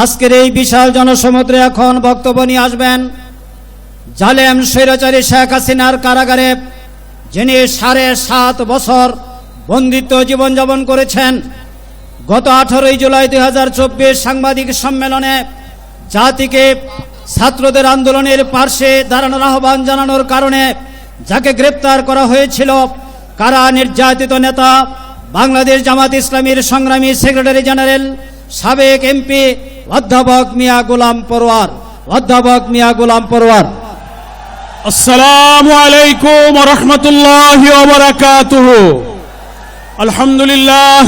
আজকের এই বিশাল জনসমুদ্রে এখন বক্তব্য নিয়ে আসবেন জালেম স্বৈরাচারী শেখ হাসিনার কারাগারে, যিনি সাড়ে সাত বছর বন্দিত্ব জীবনযাপন করেছেন। গত আঠারোই জুলাই দুই হাজার চব্বিশ সাংবাদিক সম্মেলনে জাতিকে ছাত্রদের আন্দোলনের পার্শ্বে দাঁড়ানোর আহ্বান জানানোর কারণে যাকে গ্রেপ্তার করা হয়েছিল, কারা নির্যাতিত নেতা? বাংলাদেশ জামাত ইসলামীর সংগ্রামী সেক্রেটারি জেনারেল, সাবেক এমপি অধ্যাপক মিয়া গোলাম পরোয়ার অধ্যাপক মিয়া গোলাম পরোয়ার السلام عليكم ورحمة الله وبركاته الحمد لله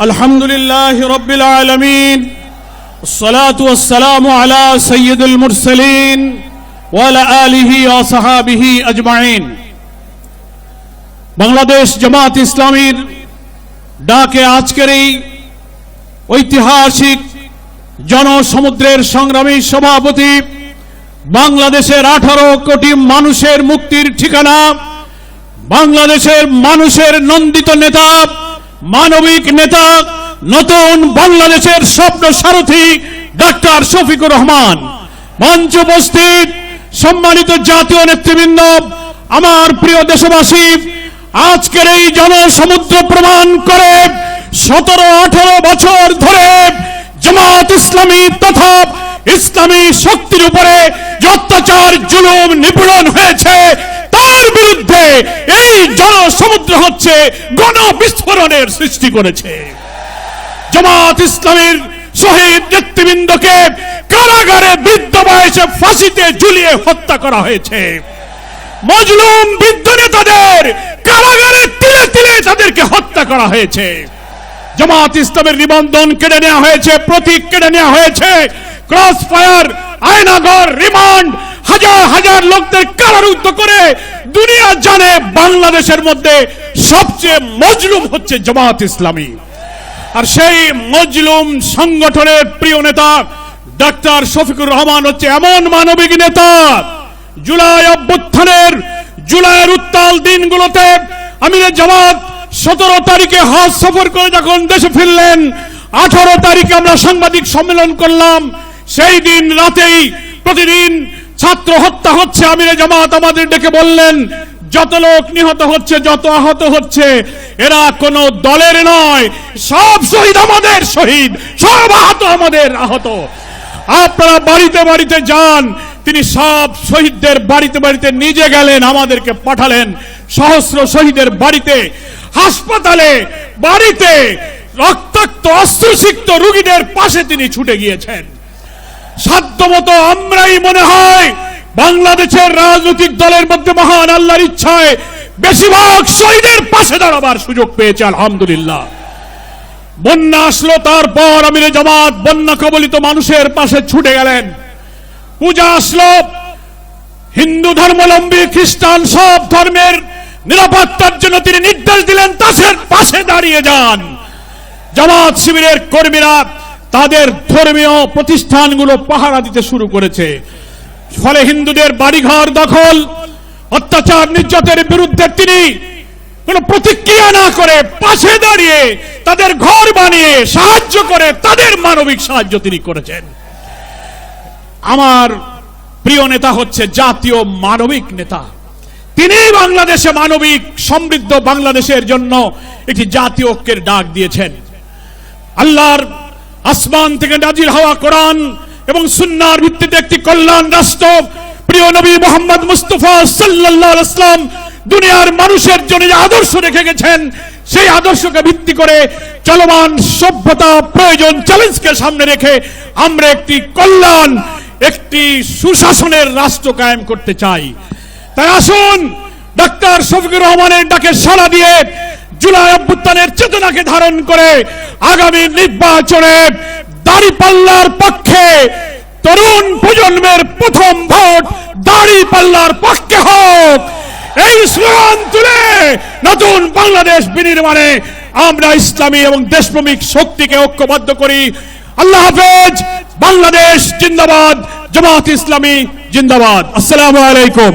الحمد لله رب العالمين الصلاة والسلام على سيد المرسلين وعلى آله وصحابه أجمعين বাংলাদেশ জামাত ইসলামীর ডাকে আজকের এই ঐতিহাসিক জনসমুদ্রের সংগ্রামী সভাপতি, বাংলাদেশের আঠারো কোটি মানুষের মুক্তির ঠিকানা, বাংলাদেশের মানুষের নন্দিত নেতা, মানবিক নেতা, নতুন বাংলাদেশের স্বপ্ন সারথী ডাক্তার শফিকুর রহমান। মঞ্চ উপস্থিত সম্মানিত জাতীয় নেতৃবৃন্দ, আমার প্রিয় দেশবাসী, আজকের এই জনসমুদ্র প্রমাণ করে সতেরো আঠারো বছর ধরে জামাত ইসলামী তথা ইসলামী শক্তির উপরে যে অত্যাচার, জুলুম, নিপীড়ন হয়েছে, তার বিরুদ্ধে এই জনসমুদ্র হচ্ছে গণ বিস্ফোরণের সৃষ্টি করেছে। জামাত ইসলামীর শহীদ নেতৃবৃন্দকে কারাগারে বৃদ্ধ বয়সে ফাঁসিতে ঝুলিয়ে হত্যা করা হয়েছে। মজলুম বৃদ্ধ নেতাদের কারাগারে তিলে তিলে তাদেরকে হত্যা করা হয়েছে। জামাত ইসলামের নিবন্ধন কেড়ে নেওয়া হয়েছে, প্রতীক কেড়ে নেওয়া হয়েছে। ক্রস ফায়ার আয়নাগর রিমান্ড হাজার হাজার লোকদের কারারুদ্ধ করে দুনিয়া জানে বাংলাদেশের মধ্যে সবচেয়ে মজলুম হচ্ছে জামাত ইসলামী। আর সেই মজলুম সংগঠনের প্রিয় নেতা ডাক্তার শফিকুর রহমান হচ্ছে এমন মানবিক নেতা। জুলাই অভ্যুত্থানের, জুলাইয়ের উত্তাল দিনগুলোতে আমিরের জামাত সতেরো তারিখে হজ সফর করে যখন দেশে ফিরলেন, আঠারো তারিখে আমরা সাংবাদিক সম্মেলন করলাম। সেই দিন রাতেই প্রতিদিন ছাত্র হত্যা হচ্ছে, আমিরে জামাত আমাদের ডেকে বললেন, যত লোক নিহত হচ্ছে, যত আহত হচ্ছে, এরা কোন দলের নয়, সব শহীদ আমাদের শহীদ, সব আহত আমাদের আহত। আপনারা বাড়িতে বাড়িতে যান, তিনি সব শহীদদের বাড়িতে বাড়িতে নিজে গেলেন, আমাদেরকে পাঠালেন, সহস্র শহীদের বাড়িতে। হাসপাতালে, বাড়িতে রক্তাক্ত, অস্ত্রসিক্ত রুগীদের পাশে তিনি ছুটে গিয়েছেন। সাধ্যমত আমরাই মনে হয় বাংলাদেশের রাজনৈতিক দলের মধ্যে মহান আল্লাহর ইচ্ছায় বেশিরভাগ শহীদের পাশে দাঁড়াবার সুযোগ পেয়েছে, আলহামদুলিল্লাহ। বন্যা আসলো, তারপর আমিরে জামাত বন্যা কবলিত মানুষের পাশে ছুটে গেলেন। পূজা আসলো, হিন্দু ধর্মাবলম্বী, খ্রিস্টান সব ধর্মের নিরাপত্তার জন্য তিনি নির্দেশ দিলেন, তাসের পাশে দাঁড়িয়ে যান। জামাত শিবিরের কর্মীরা তাদের ধর্মীয় প্রতিষ্ঠানগুলো পাহারা দিতে শুরু করেছে। ফলে হিন্দুদের বাড়িঘর দখল, অত্যাচার নির্যাতনের বিরুদ্ধে তিনি কোন প্রতিক্রিয়া না করে পাশে দাঁড়িয়ে তাদের ঘর বানিয়ে সাহায্য করে তাদের মানবিক সাহায্য তিনি করেছেন। আমার প্রিয় নেতা হচ্ছে জাতীয় মানবিক নেতা। তিনি বাংলাদেশে মানবিক সমৃদ্ধ বাংলাদেশের জন্য একটি জাতীয় ঐক্যের ডাক দিয়েছেন। আল্লাহর আসমান থেকে নাজিল হওয়া কোরআন এবং সুন্নার ভিত্তিতে একটি কল্যাণ রাষ্ট্র, প্রিয় নবী মোহাম্মদ মুস্তফা আলাইহি ইসলাম দুনিয়ার মানুষের জন্য যে আদর্শ রেখে গেছেন, সেই আদর্শকে ভিত্তি করে চলমান সভ্যতা প্রয়োজন চ্যালেঞ্জকে সামনে রেখে আমরা একটি কল্যাণ, একটি সুশাসনের রাষ্ট্র কায়েম করতে চাই। তাই আসুন ডাক্তার শফিকুর রহমানের ডাকে সাড়া দিয়ে জুলাই অভ্যুত্থানের চেতনাকে ধারণ করে আগামী নির্বাচনে দাড়ি পাল্লার পক্ষে তরুণ প্রজন্মের প্রথম ভোট দাড়ি পাল্লার পক্ষে হোক। এই স্লোগান তুলে নতুন বাংলাদেশ বিনির্মাণে আমরা ইসলামী এবং দেশপ্রেমিক শক্তিকে ঐক্যবদ্ধ করি। আল্লাহ হাফেজ, বাংলাদেশ জিন্দাবাদ, জামাত ইসলামী জিন্দাবাদ। আসসালামু আলাইকুম।